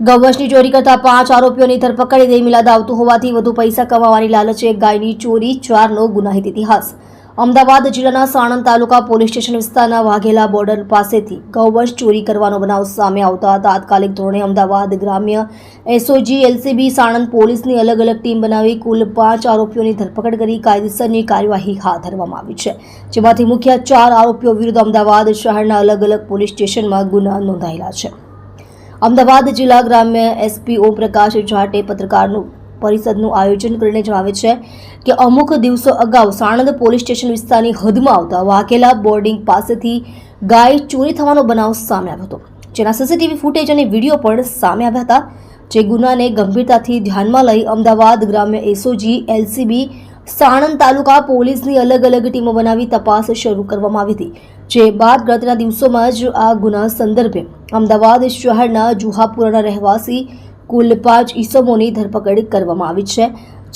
ગૌવંશની ચોરી કરતા પાંચ આરોપીઓની ધરપકડ દઈ મિલાદ આવતું હોવાથી વધુ પૈસા કમાવાની લાલચે ગાયની ચોરી ચારનો ગુનાહિત ઇતિહાસ. અમદાવાદ જિલ્લાના સાણંદ તાલુકા પોલીસ સ્ટેશન વિસ્તારના વાઘેલા બોર્ડર પાસેથી ગૌવંશ ચોરી કરવાનો બનાવ સામે આવતા તાત્કાલિક ધોરણે અમદાવાદ ગ્રામ્ય એસઓજી એલસીબી સાણંદ પોલીસની અલગ અલગ ટીમ બનાવી કુલ પાંચ આરોપીઓની ધરપકડ કરી કાયદેસરની કાર્યવાહી હાથ ધરવામાં આવી છે. જેમાંથી મુખ્ય ચાર આરોપીઓ વિરુદ્ધ અમદાવાદ શહેરના અલગ અલગ પોલીસ સ્ટેશનમાં ગુના નોંધાયેલા છે. અમદાવાદ જિલ્લા ગ્રામ્ય એસપી ઓમપ્રકાશ જાટે પત્રકારનું પરિષદનું આયોજન કરીને જણાવે છે કે અમુક દિવસો અગાઉ સાણંદ પોલીસ સ્ટેશન વિસ્તારની હદમાં આવતા વાઘેલા બોર્ડિંગ પાસેથી ગાય ચોરી થવાનો બનાવ સામે આવ્યો હતો. જેના સીસીટીવી ફૂટેજ અને વીડિયો પણ સામે આવ્યા હતા. જે ગુનાને ગંભીરતાથી ધ્યાનમાં લઈ અમદાવાદ ગ્રામ્ય એસઓજી, એલસીબી સાણંદ તાલુકા પોલીસની અલગ અલગ ટીમો બનાવી તપાસ શરૂ કરવામાં આવી હતી. જે બાદ ગતના દિવસોમાં જ આ ગુના સંદર્ભે અમદાવાદ શહેરના જુહાપુરાના રહેવાસી કુલ પાંચ ઈસમોની ધરપકડ કરવામાં આવી છે.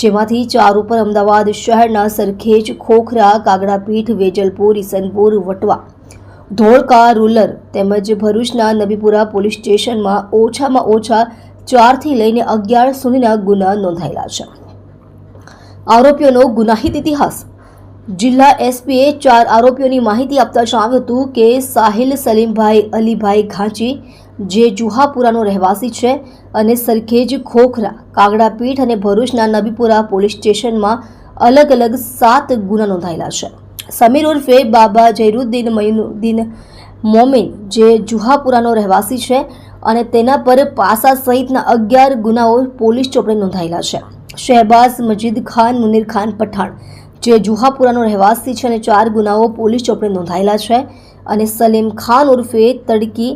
જેમાંથી ચાર ઉપર અમદાવાદ શહેરના સરખેજ, ખોખરા, કાગડાપીઠ, વેજલપુર, ઈસનપુર, વટવા, ધોળકા, રૂલર તેમજ ભરૂચના નબીપુરા પોલીસ સ્ટેશનમાં ઓછામાં ઓછા ચારથી લઈને અગિયાર સુધીના ગુના નોંધાયેલા છે. આરોપીઓનો ગુનાહિત ઇતિહાસ. જિલ્લા એસપીએ ચાર આરોપીઓની માહિતી આપતા જણાવ્યું હતું કે સાહિલ સલીમભાઈ, અલીભાઈ ઘાંચી, જે જુહાપુરાનો રહેવાસી છે અને સરખેજ ખોખરા કાગડાપીઠ અને ભરૂચના નબીપુરા પોલીસ સ્ટેશનમાં અલગ અલગ સાત ગુના નોંધાયેલા છે. સમીર ઉર્ફે બાબા જૈરુદ્દીન મયુદ્દીન મોમિન, જે જુહાપુરાનો રહેવાસી છે અને તેના પર પાસા સહિતના અગિયાર ગુનાઓ પોલીસ ચોપડે નોંધાયેલા છે. શહેબાઝ મજીદ ખાન, મુનીર ખાન, પઠાણ. જે જુહાપુરાનો રહેવાસી છે અને ચાર ગુનાઓ પોલીસ ચોપડે નોંધાયેલા છે અને સલીમ ખાન ઉર્ફે તડકી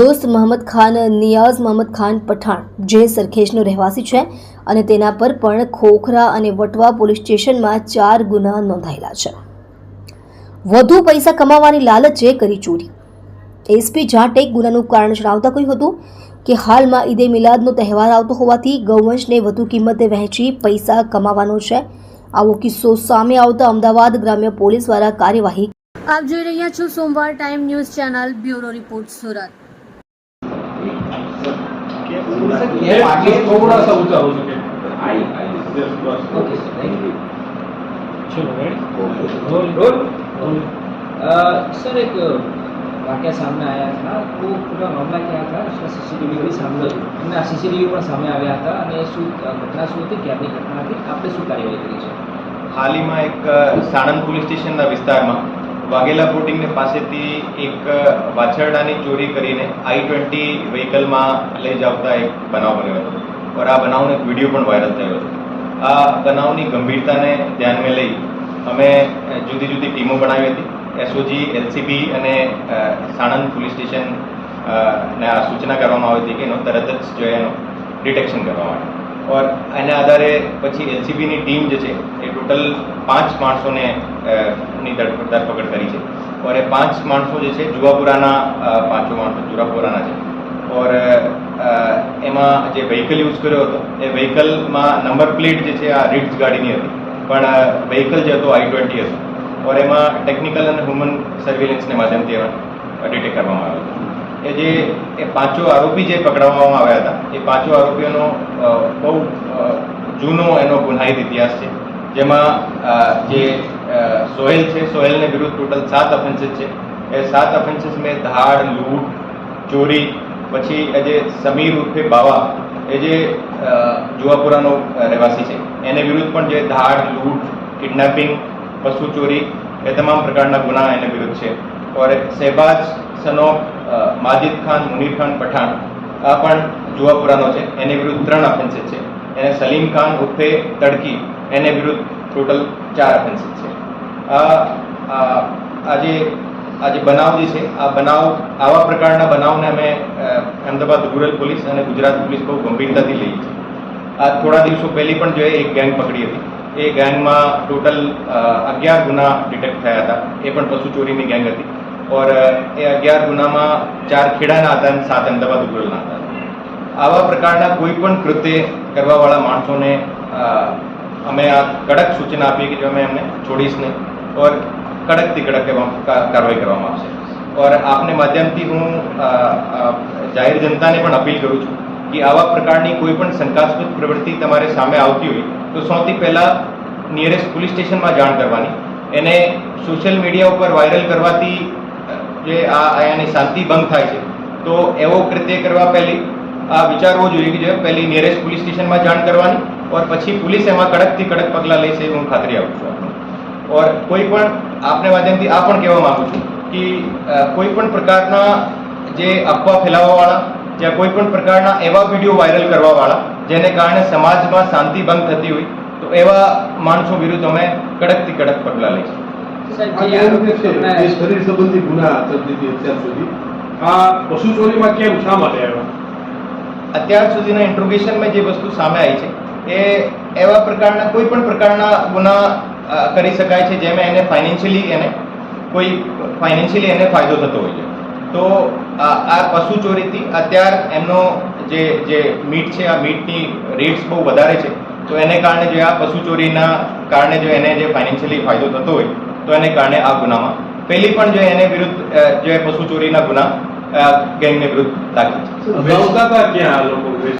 દોસ્ત મોહમ્મદ ખાન, નિયાઝ મોહમ્મદ ખાન, પઠાણ જે સરખેજનો રહેવાસી છે અને તેના પર પણ ખોખરા અને વટવા પોલીસ સ્ટેશનમાં ચાર ગુના નોંધાયેલા છે. વધુ પૈસા કમાવાની લાલચે કરી ચોરી. એસપી જાટ એક ગુનાનું કારણ જણાવતા કહ્યું હતું કે હાલમાં ઈદે મિલાદનો તહેવાર આવતો હોવાથી ગૌવંશને વધુ કિંમતે વહેંચી પૈસા કમાવાનો છે. આવો કિસ્સો સામે આવતા અમદાવાદ ગ્રામ્ય પોલીસ દ્વારા કાર્યવાહી આપ જોઈ રહ્યા છો સોમવાર Time news channel bureau report Surat. Sir એક વાક્ય સામે આવ્યા હતા. તો પૂરા મામલા ક્યાં હતા? સીસીટીવી બી સામે. એમના સીસીટીવી પણ સામે આવ્યા હતા અને શું ઘટના શું હતી? ક્યારની ઘટના હતી? આપણે શું કાર્યવાહી કરી છે? હાલમાં એક સાણંદ પોલીસ સ્ટેશનના વિસ્તારમાં વાઘેલા બોટિંગને પાસેથી એક વાછરડાની ચોરી કરીને આઈ ટ્વેન્ટી વ્હીકલમાં લઈ જાવતા એક બનાવ બન્યો હતો. પર આ બનાવનો એક વીડિયો પણ વાયરલ થયો હતો. આ બનાવની ગંભીરતાને ધ્યાનમાં લઈ અમે જુદી જુદી ટીમો બનાવી હતી. એસઓજી એલસીબી અને સાણંદ પોલીસ સ્ટેશન ના સૂચના કરવામાં આવી હતી કે એનો તરત જ જો એનો ડિટેક્શન કરવા માટે ઓર એના આધારે પછી એલસીબીની ટીમ જે છે, એ ટોટલ પાંચ માણસોને ની ધરપકડ કરી છે. ઓર એ પાંચ માણસો જે છે જુવાપુરાના પાંચો માણસો જુરાપુરાના છે. ઓર એમાં જે વ્હીકલ યુઝ કર્યો હતો, એ વ્હીકલમાં નંબર પ્લેટ જે છે, આ રીટ્સ ગાડીની હતી. પણ વ્હીકલ જે હતો આઈ ટ્વેન્ટી હતું. ઓર એમાં ટેકનિકલ અને હ્યુમન સર્વેલન્સને માધ્યમથી ડિટેક્ટ કરવામાં આવ્યો હતો એ જે, એ પાંચો આરોપી જે પકડવામાં આવ્યા હતા, એ પાંચો આરોપીઓનો બહુ જૂનો એનો ગુનાહિત ઇતિહાસ છે. જેમાં જે સોહેલ છે, સોહેલને વિરુદ્ધ ટોટલ સાત ઓફેન્સીસ છે. એ સાત ઓફેન્સીસ મેં ધાડ, લૂંટ, ચોરી, પછી એ જે સમીર ઉર્ફે બાવા, એ જે જુવાપુરાનો રહેવાસી છે. એને વિરુદ્ધ પણ જે ધાડ, લૂંટ, કિડનેપિંગ પશુ ચોરી એ તમામ પ્રકારના ગુના એને વિરુદ્ધ છે. ઓર શહેબાજ સનો માજિદ ખાન, મુનીર ખાન પઠાણ, આ પણ જુવાપુરાનો છે. એની વિરુદ્ધ ત્રણ ઓફેન્સીસ છે. એને સલીમ ખાન ઉર્ફે તડકી, એને વિરુદ્ધ ટોટલ ચાર ઓફેન્સીસ છે. આ આજે આ જે બનાવ જે છે, આ બનાવ, આવા પ્રકારના બનાવને અમે અમદાવાદ રૂરલ પોલીસ અને ગુજરાત પોલીસ બહુ ગંભીરતાથી લઈએ છીએ આ થોડા દિવસો પહેલી પણ જો એક ગેંગ પકડી હતી. એ ગેંગમાં ટોટલ અગિયાર ગુના ડિટેક્ટ થયા હતા. એ પણ પશુ ચોરીની ગેંગ હતી. ઓર એ અગિયાર ગુનામાં ચાર ખેડાના હતા અને સાત અમદાવાદ ઉગ્રલના હતા. આવા પ્રકારના કોઈ પણ કૃત્ય કરવાવાળા માણસોને અમે આ કડક સૂચના આપીએ કે જો અમે એમને છોડીશ નહીં. ઓર, કડકથી કડક એમાં કાર્યવાહી કરવામાં આવશે. ઓર, આપને માધ્યમથી હું જાહેર જનતાને પણ અપીલ કરું છું કે આવા પ્રકારની કોઈ પણ શંકાસ્પદ પ્રવૃત્તિ તમારે સામે આવતી હોય તો સૌથી પહેલાં નિયરેસ્ટ પોલીસ સ્ટેશનમાં જાણ કરવાની. એને સોશિયલ મીડિયા ઉપર વાયરલ કરવાથી જે આ અહીંયાની શાંતિ ભંગ થાય છે. તો એવો કૃત્ય કરવા પહેલી, આ વિચારવું જોઈએ કે જે પહેલી નિયરેસ્ટ પોલીસ સ્ટેશનમાં જાણ કરવાની ઓર પછી પોલીસ એમાં કડકથી કડક પગલાં લેશે હું ખાતરી આપું છું ઓર કોઈ પણ, આપને માધ્યમથી આ પણ કહેવા માગું છું કે કોઈ પણ પ્રકારના જે અફવા ફેલાવવાવાળા, જ્યાં કોઈ પણ પ્રકારના એવા વીડિયો વાયરલ કરવાવાળા જેને કારણે સમાજમાં શાંતિ ભંગ થતી હોય તો એવા માણસો વિરુદ્ધ અમે કડકથી કડક પગલાં લઈશું. શરીર સંબંધી ગુના અત્યાર સુધી. આ પશુ ચોરીમાં કેમ શા માટે આવ્યા? અત્યાર સુધીના ઇન્ટ્રોગેશનમાં જે વસ્તુ સામે આવી છે એ એવા પ્રકારના કોઈ પણ પ્રકારના ગુના કરી શકાય છે જેમાં એને ફાઇનાન્શિયલી એને કોઈ ફાઇનાન્શિયલી એને ફાયદો થતો હોય છે. તો આ આ પશુ ચોરીથી અત્યાર એમનો જે જે મીટ છે, આ મીટની રેટ્સ બહુ વધારે છે, તો એને કારણે જે આ પશુ ચોરીના કારણે જો એને જે ફાઇનાન્શિયલી ફાયદો થતો હોય, તો એને કારણે આ ગુનામાં. પહેલી પણ જો એને વિરુદ્ધ જે પશુ ચોરીના ગુના ગેંગને વિરુદ્ધ દાખલ છે.